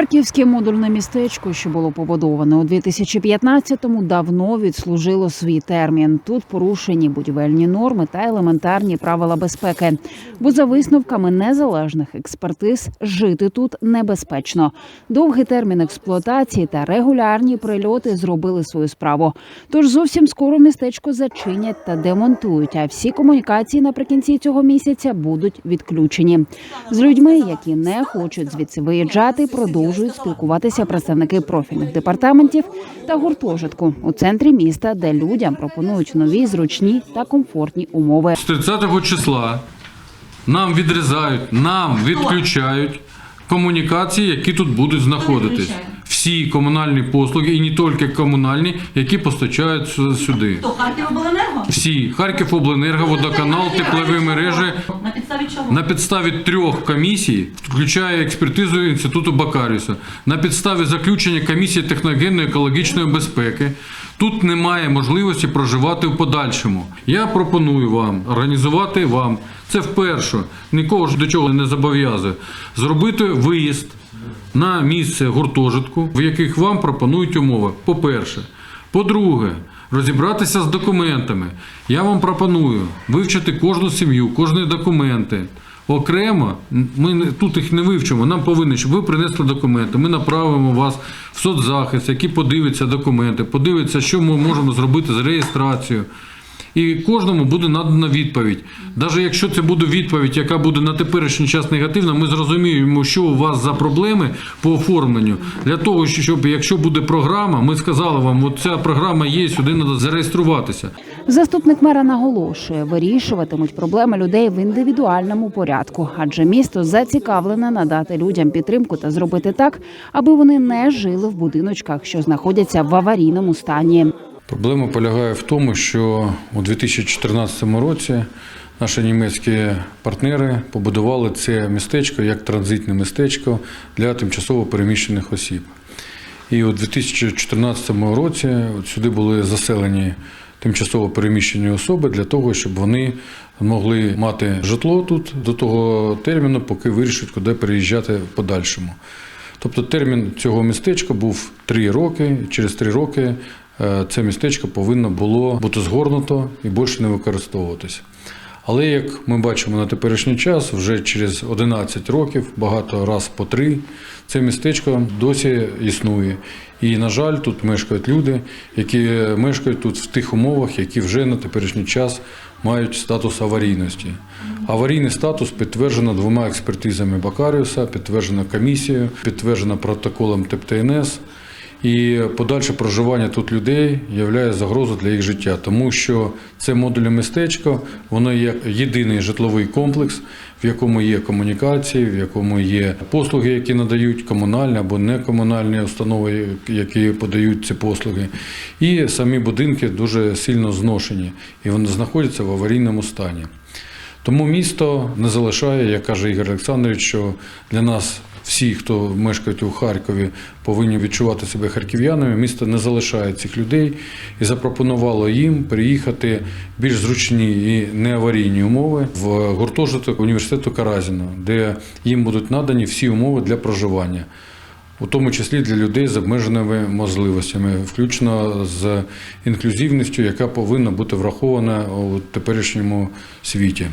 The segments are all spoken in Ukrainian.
Харківське модульне містечко, що було побудоване у 2015-му, давно відслужило свій термін. Тут порушені будівельні норми та елементарні правила безпеки. Бо за висновками незалежних експертиз жити тут небезпечно. Довгий термін експлуатації та регулярні прильоти зробили свою справу. Тож зовсім скоро містечко зачинять та демонтують. А всі комунікації наприкінці цього місяця будуть відключені. З людьми, які не хочуть звідси виїжджати, продовжують спілкуватися представники профільних департаментів та гуртожитку у центрі міста, де людям пропонують нові, зручні та комфортні умови. З 30 числа нам відрізають, нам відключають комунікації, які тут будуть знаходитись. Всі комунальні послуги, і не тільки комунальні, які постачають сюди. То Харківобленерго? Всі Харківобленерго, водоканал, теплові мережі На підставі чого? на підставі трьох комісій, включає експертизу інституту Бакаріса, на підставі заключення комісії техногенної екологічної безпеки. Тут немає можливості проживати в подальшому. Я пропоную вам організувати вам це вперше, нікого ж до чого не зобов'язує. Зробити виїзд на місце гуртожитку, в яких вам пропонують умови. По-перше, по-друге, розібратися з документами. Я вам пропоную вивчити кожну сім'ю, кожні документи. Окремо, ми тут їх не вивчимо. Нам повинні, щоб ви принесли документи. Ми направимо вас в соцзахист, який подивиться документи, подивиться, що ми можемо зробити з реєстрацією. І кожному буде надана відповідь. Навіть якщо це буде відповідь, яка буде на теперішній час негативна, ми зрозуміємо, що у вас за проблеми по оформленню. Для того, щоб якщо буде програма, ми сказали вам, от ця програма є, сюди треба зареєструватися. Заступник мера наголошує, вирішуватимуть проблеми людей в індивідуальному порядку, адже місто зацікавлене надати людям підтримку та зробити так, аби вони не жили в будиночках, що знаходяться в аварійному стані. Проблема полягає в тому, що у 2014 році наші німецькі партнери побудували це містечко як транзитне містечко для тимчасово переміщених осіб. І у 2014 році сюди були заселені тимчасово переміщені особи для того, щоб вони могли мати житло тут до того терміну, поки вирішать, куди переїжджати в подальшому. Тобто термін цього містечка був три роки. Через три роки е, це містечко повинно було бути згорнуто і більше не використовуватися. Але як ми бачимо на теперішній час, вже через 11 років, багато раз по три, це містечко досі існує. І, на жаль, тут мешкають люди, які мешкають тут в тих умовах, які вже на теперішній час мають статус аварійності. Аварійний статус підтверджено двома експертизами Бакаріуса, підтверджено комісією, підтверджено протоколом ТЕП-ТНС. І подальше проживання тут людей є загрозою для їх життя, тому що це модульне містечко, воно є єдиний житловий комплекс, в якому є комунікації, в якому є послуги, які надають комунальні або некомунальні установи, які подають ці послуги. І самі будинки дуже сильно зношені, і вони знаходяться в аварійному стані. Тому місто не залишає, як каже Ігор Олександрович, що для нас всі, хто мешкають у Харкові, повинні відчувати себе харків'янами. Місто не залишає цих людей і запропонувало їм переїхати в більш зручні і неаварійні умови в гуртожиток університету Каразіна, де їм будуть надані всі умови для проживання. У тому числі для людей з обмеженими можливостями, включно з інклюзивністю, яка повинна бути врахована у теперішньому світі.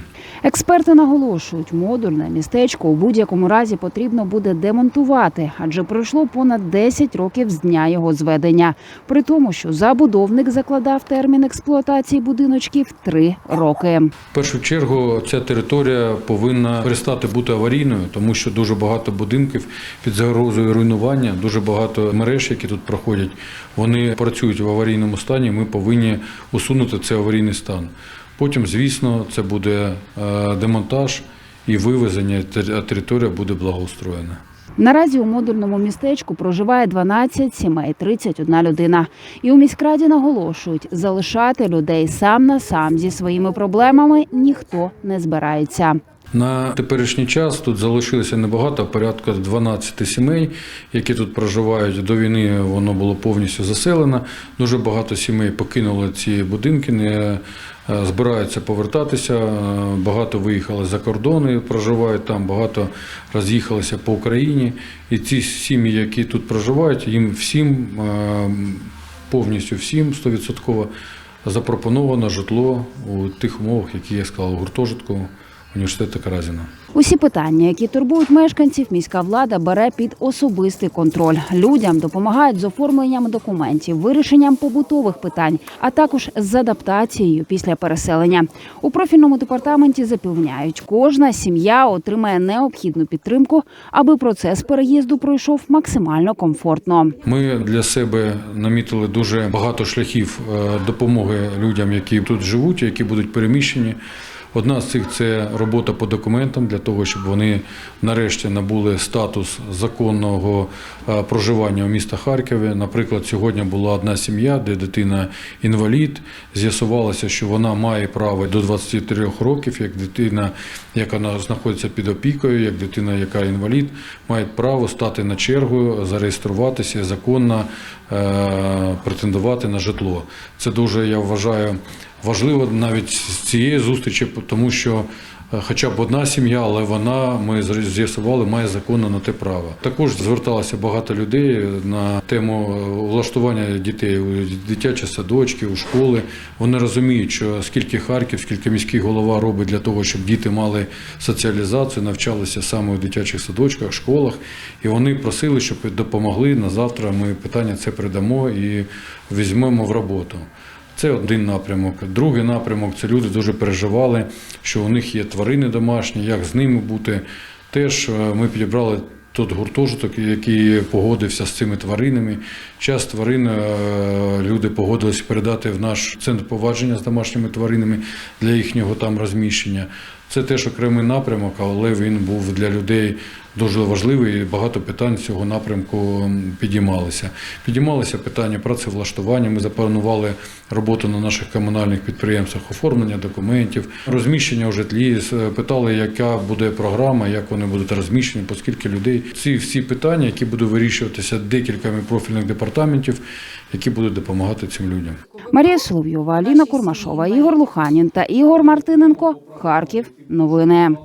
Експерти наголошують, модульне містечко у будь-якому разі потрібно буде демонтувати, адже пройшло понад 10 років з дня його зведення. При тому, що забудовник закладав термін експлуатації будиночків три роки. В першу чергу ця територія повинна перестати бути аварійною, тому що дуже багато будинків під загрозою руйнування, дуже багато мереж, які тут проходять, вони працюють в аварійному стані. Ми повинні усунути цей аварійний стан. Потім, звісно, це буде е, демонтаж і вивезення, а територія буде благоустроєна. Наразі у модульному містечку проживає 12 сімей, 31 людина. І у міськраді наголошують, залишати людей сам на сам зі своїми проблемами ніхто не збирається. На теперішній час тут залишилося небагато, порядка 12 сімей, які тут проживають. До війни воно було повністю заселено. Дуже багато сімей покинули ці будинки, не е, збираються повертатися. Е, Багато виїхали за кордони, проживають там, багато роз'їхалися по Україні. І ці сім'ї, які тут проживають, їм всім е, повністю всім 100% запропоновано житло у тих умовах, які я сказав, гуртожитку університету Каразіна. Усі питання, які турбують мешканців, міська влада бере під особистий контроль. Людям допомагають з оформленням документів, вирішенням побутових питань, а також з адаптацією після переселення. У профільному департаменті запевняють, кожна сім'я отримає необхідну підтримку, аби процес переїзду пройшов максимально комфортно. Ми для себе намітили дуже багато шляхів е, допомоги людям, які тут живуть, які будуть переміщені. Одна з цих це робота по документам для того, щоб вони нарешті набули статус законного е, проживання у міста Харкові. Наприклад, сьогодні була одна сім'я, де дитина інвалід. З'ясувалося, що вона має право до 23 років, як дитина, яка на- знаходиться під опікою, як дитина, яка інвалід, має право стати на чергу, зареєструватися законно е, претендувати на житло. Це дуже я вважаю важливо навіть з цієї зустрічі, тому що е, хоча б одна сім'я, але вона ми з'ясували, має законно на те право. Також зверталося багато людей на тему е, влаштування дітей у дитячі садочки, у школи. Вони розуміють, що скільки Харків, скільки міський голова робить для того, щоб діти мали соціалізацію, навчалися саме у дитячих садочках, школах. І вони просили, щоб допомогли на завтра. Ми питання це передамо і візьмемо в роботу. Це один напрямок. Другий напрямок це люди дуже переживали, що у них є тварини домашні, як з ними бути. Теж е, ми підібрали тот гуртожиток, який погодився з цими тваринами. Час тварин е, люди погодилися передати в наш центр повадження з домашніми тваринами для їхнього там розміщення. Це теж окремий напрямок, але він був для людей дуже важливий. і Багато питань цього напрямку підіймалися. Підіймалися питання працевлаштування. Ми запланували роботу на наших комунальних підприємствах, оформлення документів, розміщення у житлі. Питали, яка буде програма, як вони будуть розміщені, оскільки людей. Ці всі питання, які будуть вирішуватися декількома профільних департаментів, які будуть допомагати цим людям. Марія Соловйова, Аліна Курмашова, Ігор Луханін та Ігор Мартиненко. Харків. Новини.